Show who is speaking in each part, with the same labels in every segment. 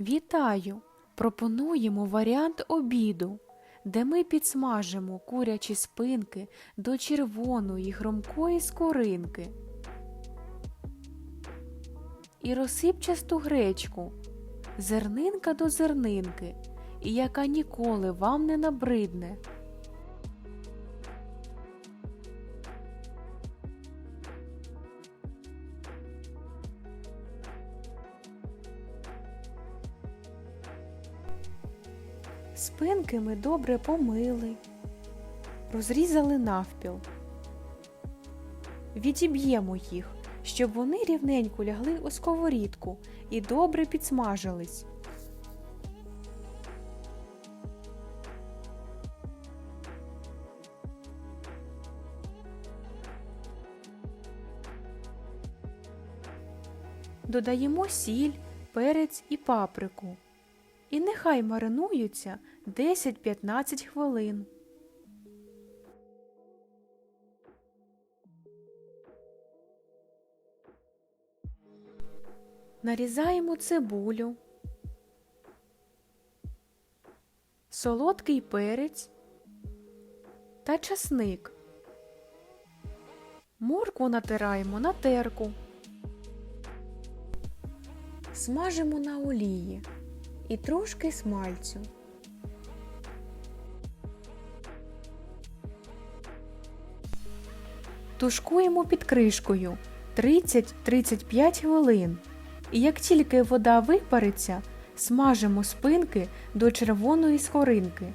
Speaker 1: Вітаю! Пропонуємо варіант обіду, де ми підсмажимо курячі спинки до червоної громкої скоринки і розсипчасту гречку, зернинка до зернинки, і яка ніколи вам не набридне. Спинки ми добре помили, розрізали навпіл. Відіб'ємо їх, щоб вони рівненько лягли у сковорідку і добре підсмажились. Додаємо сіль, перець і паприку. І нехай маринуються 10-15 хвилин. Нарізаємо цибулю, солодкий перець та часник. Моркву натираємо на терку. Смажимо на олії і трошки смальцю. Тушкуємо під кришкою 30-35 хвилин. І як тільки вода випариться, смажимо спинки до червоної скоринки.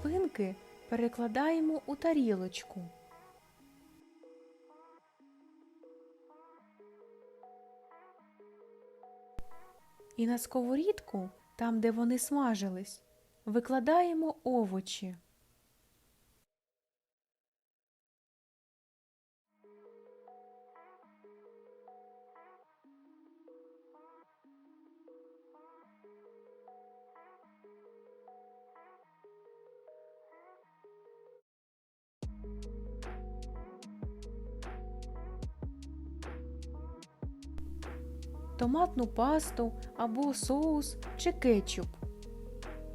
Speaker 1: Спинки перекладаємо у тарілочку. І на сковорідку, там де вони смажились, викладаємо овочі. Томатну пасту або соус чи кетчуп.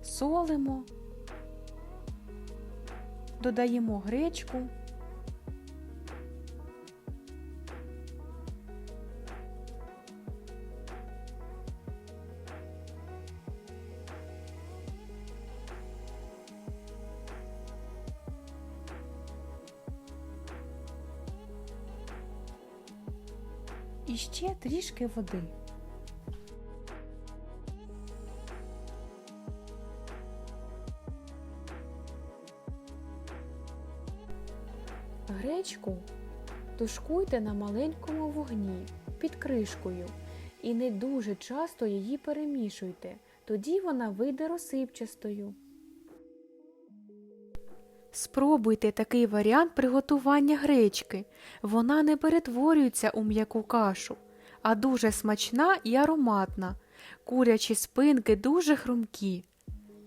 Speaker 1: Солимо, додаємо гречку, і ще трішки води. Гречку тушкуйте на маленькому вогні під кришкою і не дуже часто її перемішуйте, тоді вона вийде розсипчастою. Спробуйте такий варіант приготування гречки. Вона не перетворюється у м'яку кашу, а дуже смачна і ароматна. Курячі спинки дуже хрумкі.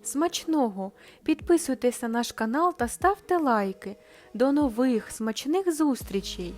Speaker 1: Смачного! Підписуйтесь на наш канал та ставте лайки. До нових смачних зустрічей!